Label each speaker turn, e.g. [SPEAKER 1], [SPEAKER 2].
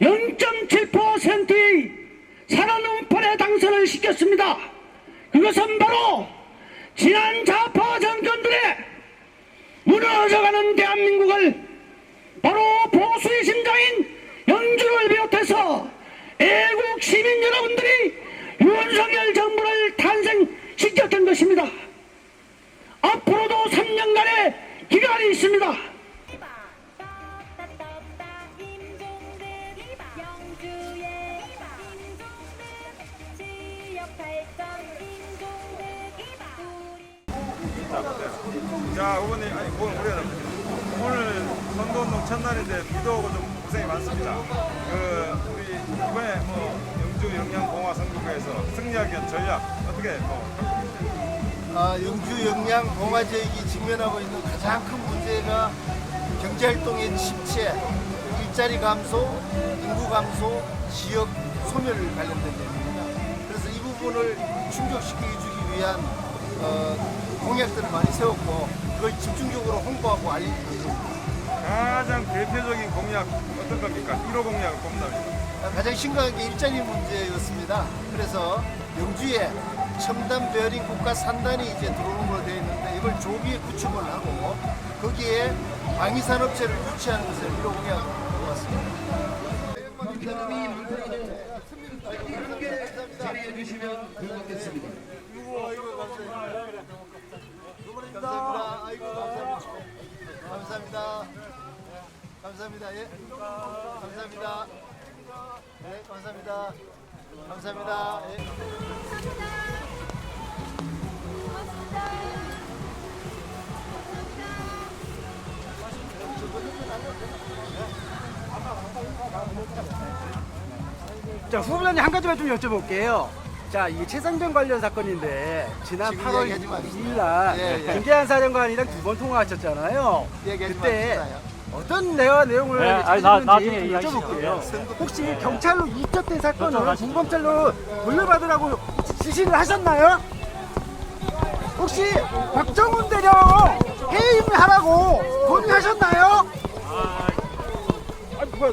[SPEAKER 1] 0.7%의 살아남은 펀에 당선을 시켰습니다. 이것은 바로 지난 좌파 정권들의 무너져가는 대한민국을 바로 애국 시민 여러분들이 윤석열 정부를 탄생시켰던 것입니다. 앞으로도 3년간의 기간이 있습니다.
[SPEAKER 2] 자, 후보님, 아니, 뭐, 우리가 오늘 선거운동 첫날인데 비도 오고 좀 고생이 많습니다. 그, 우리 이번에 뭐, 영주 영양공화 선거구에서 승리하기 위한 전략, 어떻게 뭐,
[SPEAKER 3] 아, 영주 영양 봉화 지역이 직면하고 있는 가장 큰 문제가 경제활동의 침체, 일자리 감소, 인구 감소, 지역 소멸 관련된 내용입니다. 그래서 이 부분을 충족시켜주기 위한 어, 공약들을 많이 세웠고 그걸 집중적으로 홍보하고 알리고 있습니다.
[SPEAKER 2] 가장 대표적인 공약 어떤 겁니까? 1호 공약을 꼽는다면.
[SPEAKER 3] 가장 심각한 게 일자리 문제였습니다. 그래서 영주에 첨단 베어링 국가 산단이 이제 들어오는 걸로 되어 있는데 이걸 조기에 구축을 하고 거기에 방위산업체를 유치하는 것을 1호 공약으로 보았습니다. 감사합니다. 감사합니다. 감사합니다. 예. 감사합니다. 네, 감사합니다. 감사합니다. 예.
[SPEAKER 4] 자 후보자님 한 가지만 좀 여쭤볼게요. 자 이게 최상병 관련 사건인데 지난
[SPEAKER 3] 지금
[SPEAKER 4] 8월
[SPEAKER 3] 얘기하지 마십시오.
[SPEAKER 4] 2일 날
[SPEAKER 3] 예, 예.
[SPEAKER 4] 김계한 사령관이랑 두 번 통화하셨잖아요.
[SPEAKER 3] 얘기하지
[SPEAKER 4] 그때. 어떤 내와 내용을
[SPEAKER 5] 네, 아니, 나- 나중에 얘기하시죠.
[SPEAKER 4] 여쭤볼게요. 혹시 경찰로 입적된 사건을
[SPEAKER 5] 그렇죠, 나중에.
[SPEAKER 4] 공범죄로 돌려받으라고 지시를 하셨나요? 혹시 박정훈 대령 해임하라고 동의하셨나요? 아, 뭐야,